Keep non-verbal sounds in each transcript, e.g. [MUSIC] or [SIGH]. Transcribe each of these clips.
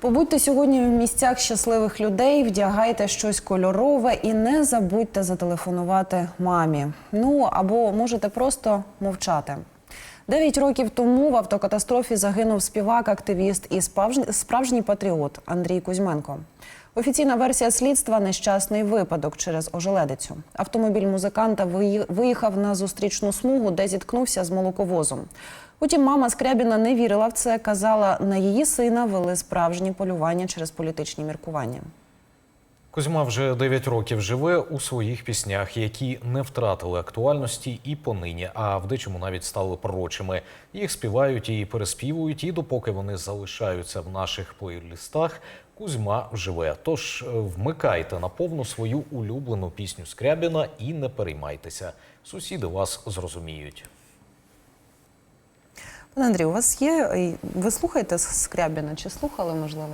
Побудьте сьогодні в місцях щасливих людей, вдягайте щось кольорове і не забудьте зателефонувати мамі. Ну або можете просто мовчати. Дев'ять років тому в автокатастрофі загинув співак, активіст і справжній, патріот Андрій Кузьменко. Офіційна версія слідства нещасний випадок через ожеледицю. Автомобіль музиканта виїхав на зустрічну смугу, де зіткнувся з молоковозом. Утім, мама Скрябіна не вірила в це. Казала, на її сина вели справжні полювання через політичні міркування. Кузьма вже 9 років живе у своїх піснях, які не втратили актуальності і понині, а в дечому навіть стали пророчими. Їх співають і переспівують, і допоки вони залишаються в наших плейлистах, Кузьма живе. Тож е, вмикайте на повну свою улюблену пісню Скрябіна і не переймайтеся. Сусіди вас зрозуміють. Пане Андрій, у вас є. е, Ви слухаєте Скрябіна? Чи слухали, можливо,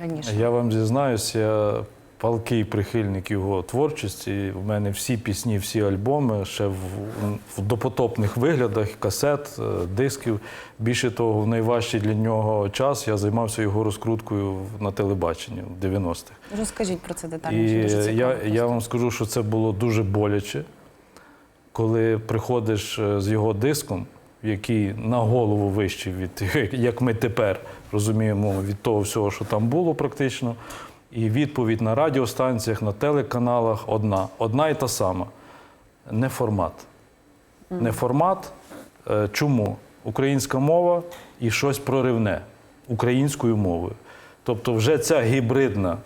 раніше? Я вам зізнаюсь, я палкий прихильник його творчості. У мене всі пісні, всі альбоми ще в, в допотопних виглядах, касет, е, дисків. Більше того, в найважчий для нього час я займався його розкруткою на телебаченні в 90-х. Розкажіть про це І. Дуже цікаво я, просто. я вам скажу, що це було дуже боляче, коли приходиш е, з його диском, який на голову вищий від [LAUGHS] як ми тепер розуміємо, від того всього, що там було практично. І відповідь на радіостанціях, на телеканалах одна. Одна і та сама. Не формат. Не формат. Е, Чому? Українська мова і щось проривне українською мовою. Тобто, вже ця гібридна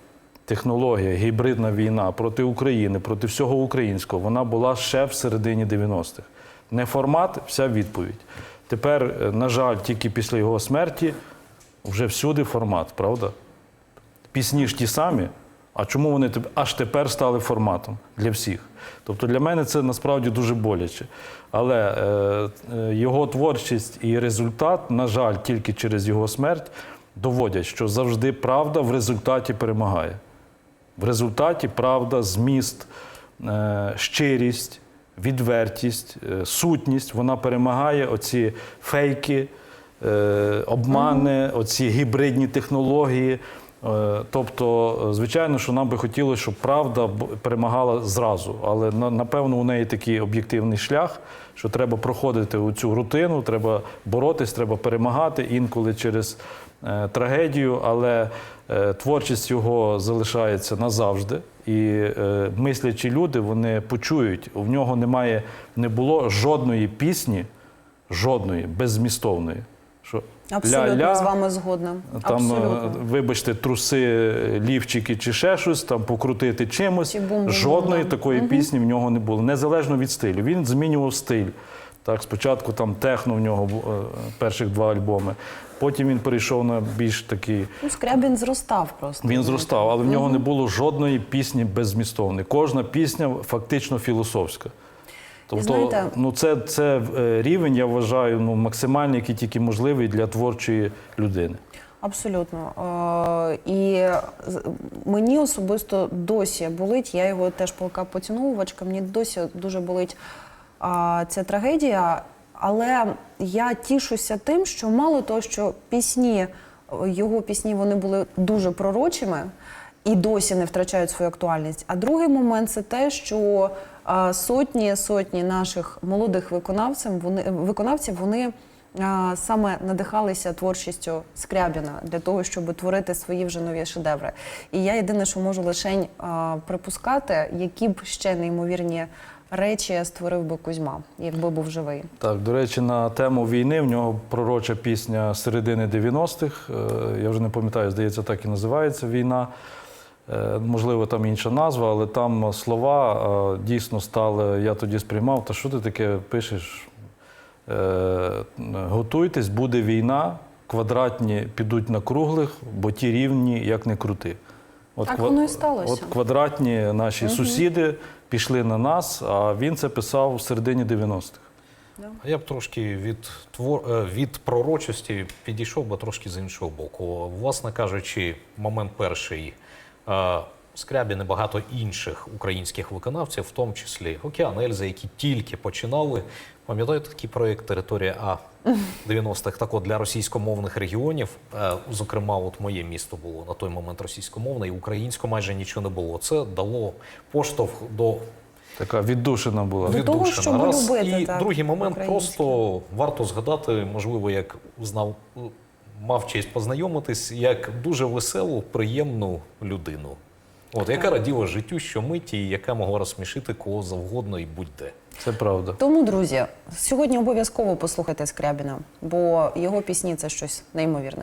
технологія, гібридна війна проти України, проти всього українського, вона була ще в середині 90-х. Не формат, вся відповідь. Тепер, е, на жаль, тільки після його смерті вже всюди формат, правда? Пісні ж ті самі, а чому вони аж тепер стали форматом для всіх? Тобто для мене це насправді дуже боляче. Але е, е, його творчість і результат, на жаль, тільки через його смерть доводять, що завжди правда в результаті перемагає. В результаті правда, зміст, е, щирість, відвертість, е, сутність вона перемагає оці фейки, е, обмани, оці гібридні технології. Е, Тобто, звичайно, що нам би хотілося, щоб правда перемагала зразу. Але напевно у неї такий об'єктивний шлях, що треба проходити у цю рутину, треба боротись, треба перемагати інколи через трагедію, але е, творчість його залишається назавжди. І е, мислячі люди вони почують, у нього немає, не було жодної пісні, жодної беззмістовної. Що Абсолютно ля-ля, з вами згодна. там, е, Абсолютно. вибачте, труси, лівчики чи ще щось, там покрутити чимось. Чи бум-бум-бум, Жодної такої пісні в нього не було, незалежно від стилю. Він змінював стиль. Так, спочатку там техно в нього е, перших два альбоми. Потім він перейшов на більш такий. Ну, Скрябін зростав просто. Він зростав, але в нього не було жодної пісні беззмістовної. Кожна пісня фактично філософська. Тобто, знаєте- ну це, це е, рівень, я вважаю, ну, максимальний, який тільки можливий для творчої людини. Абсолютно. Е, і мені особисто досі болить, я його теж полка поціновувачка, мені досі дуже болить ця трагедія. Але я тішуся тим, що мало того, що пісні, його пісні вони були дуже пророчими і досі не втрачають свою актуальність. А другий момент це те, що сотні сотні наших молодих виконавців вони виконавців вони саме надихалися творчістю Скрябіна для того, щоб творити свої вже нові шедеври. І я єдине, що можу лише припускати, які б ще неймовірні речі створив би Кузьма, якби був живий. Так, до речі, на тему війни в нього пророча пісня середини 90-х. Е, Я вже не пам'ятаю, здається, так і називається війна. Е, Можливо, там інша назва, але там слова дійсно стали. Я тоді сприймав, та що ти таке пишеш? Е, Готуйтесь, буде війна, квадратні підуть на круглих, бо ті рівні, як не крути. От Так воно і сталося. От квадратні наші сусіди пішли на нас, а він це писав в середині 90-х. А я б трошки від твор... е, від пророчості підійшов би трошки з іншого боку. Власне кажучи, момент перший. Скрябін і багато інших українських виконавців, в тому числі Океан Ельзи, які тільки починали. Пам'ятаєте такий проєкт Територія А 90-х? Так от для російськомовних регіонів, е, зокрема, от моє місто було на той момент російськомовне, і українсько майже нічого не було. Це дало поштовх до Така віддушина була. До того, щоб Раз. любити, І так, другий момент просто варто згадати, можливо, як знав, мав честь познайомитись, як дуже веселу, приємну людину. От, яка раділа життю щомиті, і яка могла розсмішити кого завгодно і будь-де. Це правда. Тому, друзі, сьогодні обов'язково послухайте Скрябіна, бо його пісні це щось неймовірне.